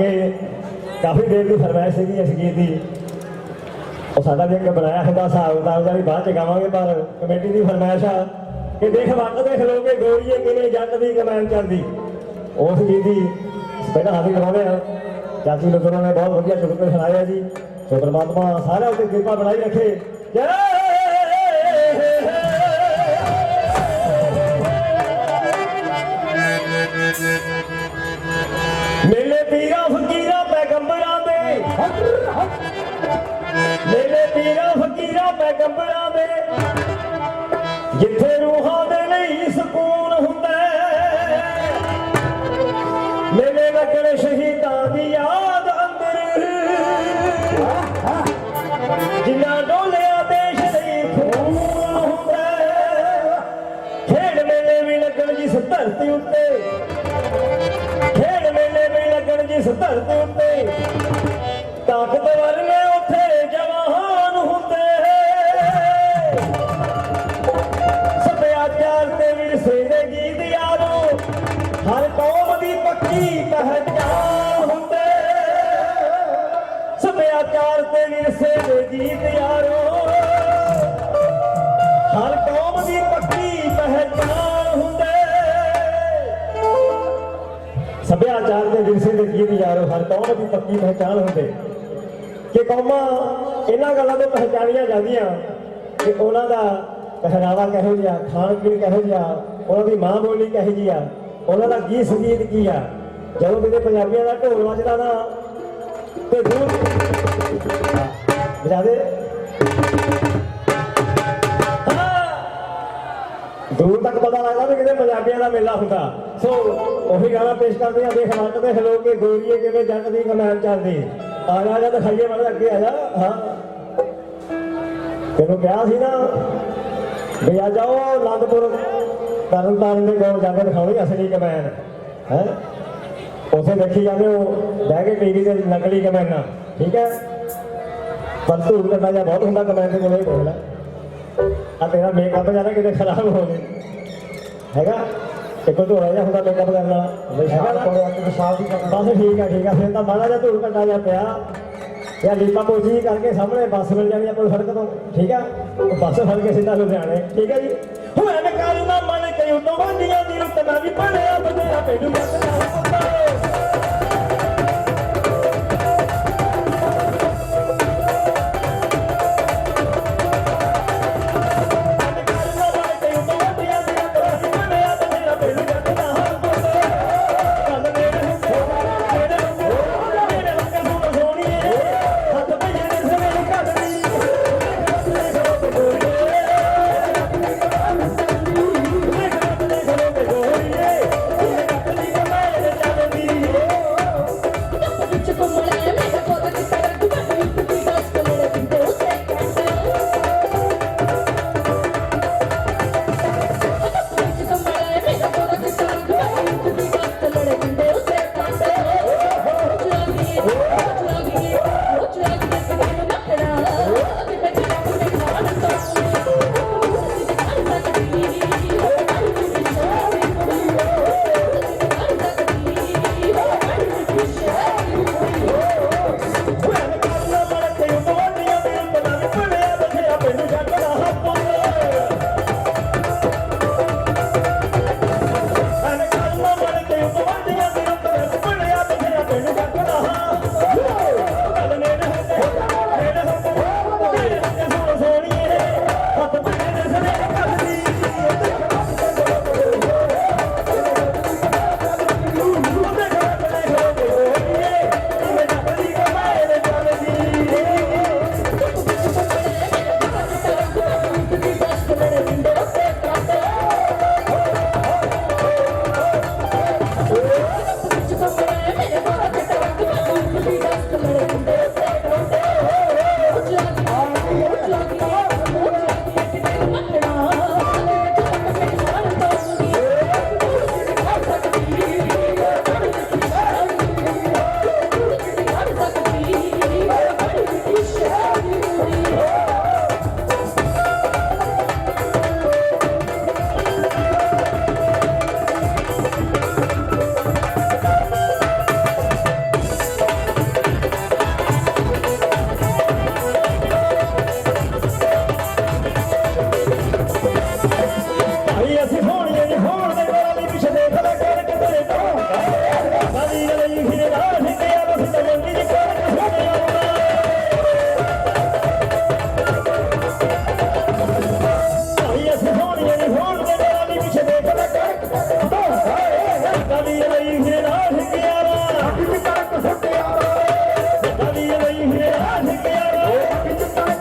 Hello ਕਾਫੀ ਦੇਰ ਦੀ ਫਰਮਾਇਸ਼ ਸੀਗੀ ਇਸ ਗੀਤ ਦੀ। ਉਹ ਸਾਡਾ ਵੀ ਇੱਕ ਬਣਾਇਆ ਹੁੰਦਾ ਹਿਸਾਬ ਕਿਤਾਬ ਦਾ ਵੀ ਬਾਅਦ ਚ ਗਾਵਾਂਗੇ, ਪਰ ਕਮੇਟੀ ਦੀ ਫਰਮਾਇਸ਼ ਆ ਕਿ ਦੇਖ ਵਕਤ ਦੇਖ ਲੋ ਗੋਰੀਏ ਕਿਵੇਂ ਜੱਟ ਦੀ ਕਮਾਨ ਚੱਲਦੀ ਉਸ ਗੀਤ ਦੀ ਪਹਿਲਾਂ ਹਾਜ਼ਰ ਕਰਾਉਂਦੇ ਆ। ਚਾਚੀ ਲੋਕਾਂ ਨੇ ਬਹੁਤ ਵਧੀਆ ਸ਼ੁਰੂ ਸੁਣਾਇਆ ਜੀ। ਸੋ ਪਰਮਾਤਮਾ ਸਾਰਿਆਂ ਉੱਤੇ ਕਿਰਪਾ ਬਣਾਈ ਰੱਖੇ। ਜੈ ਸੱਭਿਆਚਾਰ ਤੇ ਵਿਰਸੇ ਦੇ ਗੀਤ ਯਾਰੋ। ਹਰ ਕੌਮ ਦੀ ਪੱਕੀ ਪਹਿਚਾਨ ਹੁੰਦੇ। ਸੱਭਿਆਚਾਰ ਦੇ ਵਿਰਸੇ ਦੇ ਗੀਤ ਯਾਰੋ, ਹਰ ਕੌਮ ਦੀ ਪੱਕੀ ਪਹਿਚਾਨ ਹੁੰਦੇ। ਕਿ ਕੌਮਾਂ ਇਹਨਾਂ ਗੱਲਾਂ ਤੋਂ ਪਹਿਚਾਨੀਆਂ ਜਾਂਦੀਆਂ ਕਿ ਉਹਨਾਂ ਦਾ ਪਹਿਰਾਵਾ ਕਿਹੋ ਜਿਹਾ ਖਾਣ ਪੀਣ ਕਿਹੋ ਜਿਹਾ, ਉਹਨਾਂ ਦੀ ਮਾਂ ਬੋਲੀ ਕਿਹੋ ਜਿਹੀ ਆ, ਉਹਨਾਂ ਦਾ ਗੀਤ ਸੰਗੀਤ ਕੀ ਆ। ਜਦੋਂ ਕਿਤੇ ਪੰਜਾਬੀਆਂ ਦਾ ਢੋਲ ਵੱਜਦਾ ਨਾ ਤੇ ਦੂਰ ਵਜਾ ਦੂਰ ਤੱਕ ਪਤਾ ਲੱਗਦਾ ਵੀ ਕਿਤੇ ਪੰਜਾਬੀਆਂ ਦਾ ਮੇਲਾ ਹੁੰਦਾ। ਸੋ, ਉਹੀ ਗਾਣਾ ਪੇਸ਼ ਕਰਦੇ ਆ ਦੇਖ ਮੱਟ ਦੇ ਖਲੋ ਕੇ ਗੋਰੀਏ ਕਿਵੇਂ ਜੱਟ ਦੀ ਕਮਾਨ ਚੱਲਦੀ। ਆ ਜਾ ਜਾ, ਦਿਖਾਈਏ ਮਨ ਅੱਗੇ, ਆ ਜਾ। ਹਾਂ। ਤੈਨੂੰ ਕਿਹਾ ਸੀ ਨਾ ਵੀ ਆ ਜਾਓ ਆਨੰਦਪੁਰ। ਤਰਨ ਤਾਰਨ ਦੇ ਕੋਲ ਜਾ ਕੇ ਦਿਖਾਉਣੀ ਅਸਲੀ ਕਮੈਨ ਹੈ? ਉਥੇ ਦੇਖੀ ਜਾਂਦੇ ਹੋ ਬਹਿ ਕੇ ਟੀਵੀ ਤੇ ਨਕਲੀ ਕਮੈਨਾਂ ਠੀਕ ਹੈ? ਪਰ ਧੂੜ ਕੱਟਾ ਜਾਂ ਬਹੁਤ ਹੁੰਦਾ ਕਮੈਨ ਦੇ ਕੋਲੇ ਕੋਲ ਆ ਤੇਰਾ ਮੇਕਅਪ ਜਾਣਾ ਕਿਤੇ ਖਰਾਬ ਹੋ ਜੇ। ਹੈਗਾ? ਇੱਕ ਧੋੜਾ ਜਿਹਾ ਹੁੰਦਾ ਮੇਕਅਪ ਕਰਨ ਵਾਲਾ। ਹੈਗਾ ਕੋਲੇ ਇੱਕ ਵਿਸ਼ਾਲ ਦੀ ਬਸ ਠੀਕ ਆ ਠੀਕ ਆ। ਫਿਰ ਤਾਂ ਮਾੜਾ ਜਿਹਾ ਧੂੜ ਕੱਟਾ ਜਿਹਾ ਪਿਆ। ਜਾਂ ਲੀਪਾ ਪੋਜੀ ਕਰਕੇ ਸਾਹਮਣੇ ਬੱਸ ਮਿਲ ਜਾਣੀ ਆਪਾਂ ਨੂੰ ਸੜਕ ਤੋਂ ਠੀਕ ਆ? ਬੱਸ ਫੜ ਕੇ ਸਿੱਧਾ ਲੁਧਿਆਣੇ ਠੀਕ ਹੈ ਜੀ? ਹੋਇਆ ਮੈਂ ਕਾਲੂ ਨਾ ਮਨ ਕਈ ਉਤੋਂ ਬੰਦੀਆਂ ਦੀ ਰੁੱਤ ਮੈਂ ਵੀ ਪੜਿਆ ਬਦਿਆ ਪੇਡੂ ਜੱਟ ਨਾ ਹੁੰਦਾ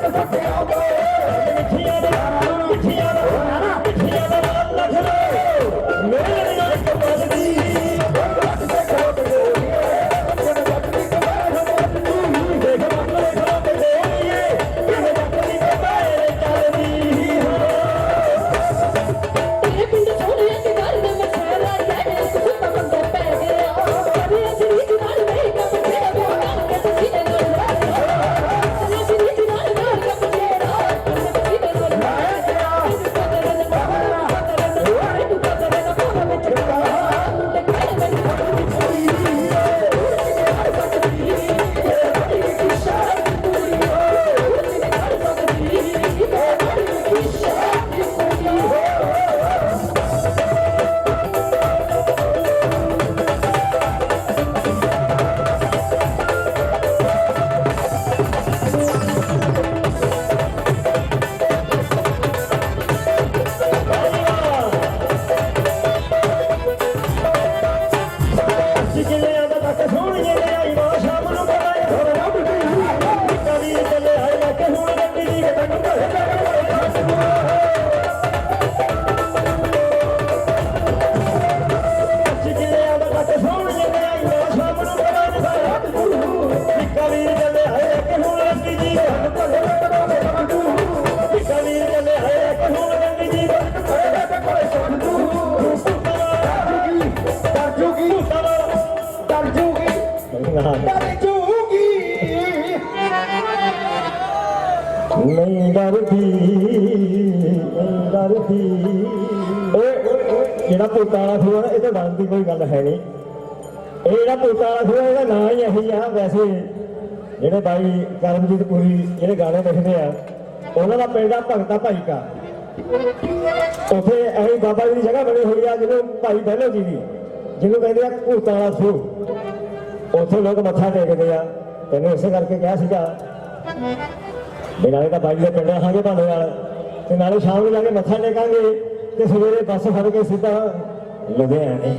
Let's. ਡਰਦੀ ਡਰਦੀ। ਓਏ, ਜਿਹੜਾ ਪੁਤਾਲਾ ਖੂਆ ਨਾ ਇਹ ਤਾਂ ਡਰਨ ਦੀ ਕੋਈ ਗੱਲ ਹੈ ਨਹੀਂ। ਇਹ ਜਿਹੜਾ ਪੁਤਾਲਾ ਖੂਆ ਇਹਦਾ ਨਾਂ ਹੀ ਇਹੀ ਆ। ਵੈਸੇ ਜਿਹੜੇ ਬਾਈ ਕਰਮਜੀਤ ਪੁਰੀ ਜਿਹੜੇ ਗਾਣੇ ਲਿਖਦੇ ਆ, ਉਹਨਾਂ ਦਾ ਪਿੰਡ ਆ ਭਗਤਾ ਭਾਈ ਕਾ। ਉੱਥੇ ਐਹੀ ਬਾਬਾ ਜੀ ਦੀ ਜਗ੍ਹਾ ਬਣੀ ਹੋਈ ਆ, ਜਿਹਨੂੰ ਭਾਈ ਬਹਿਲੋ ਜੀ ਦੀ, ਜਿਹਨੂੰ ਕਹਿੰਦੇ ਆ ਭੂਤਾਲਾ ਖੂਹ। ਉੱਥੇ ਲੋਕ ਮੱਥਾ ਟੇਕਦੇ ਆ। ਤੈਨੂੰ ਇਸੇ ਕਰਕੇ ਕਿਹਾ ਸੀਗਾ ਵੀ ਨਾਲੇ ਤਾਂ ਬਾਈ ਦੇ ਪਿੰਡ ਰਹਾਂਗੇ ਭਾਂਡੇ ਨਾਲ। ਤੇ ਨਾਲੇ ਸ਼ਾਮ ਨੂੰ ਜਾ ਕੇ ਮੱਥਾ ਟੇਕਾਂਗੇ ਤੇ ਸਵੇਰੇ ਬੱਸ ਫੜ ਕੇ ਸਿੱਧਾ ਲੁਧਿਆਣੇ।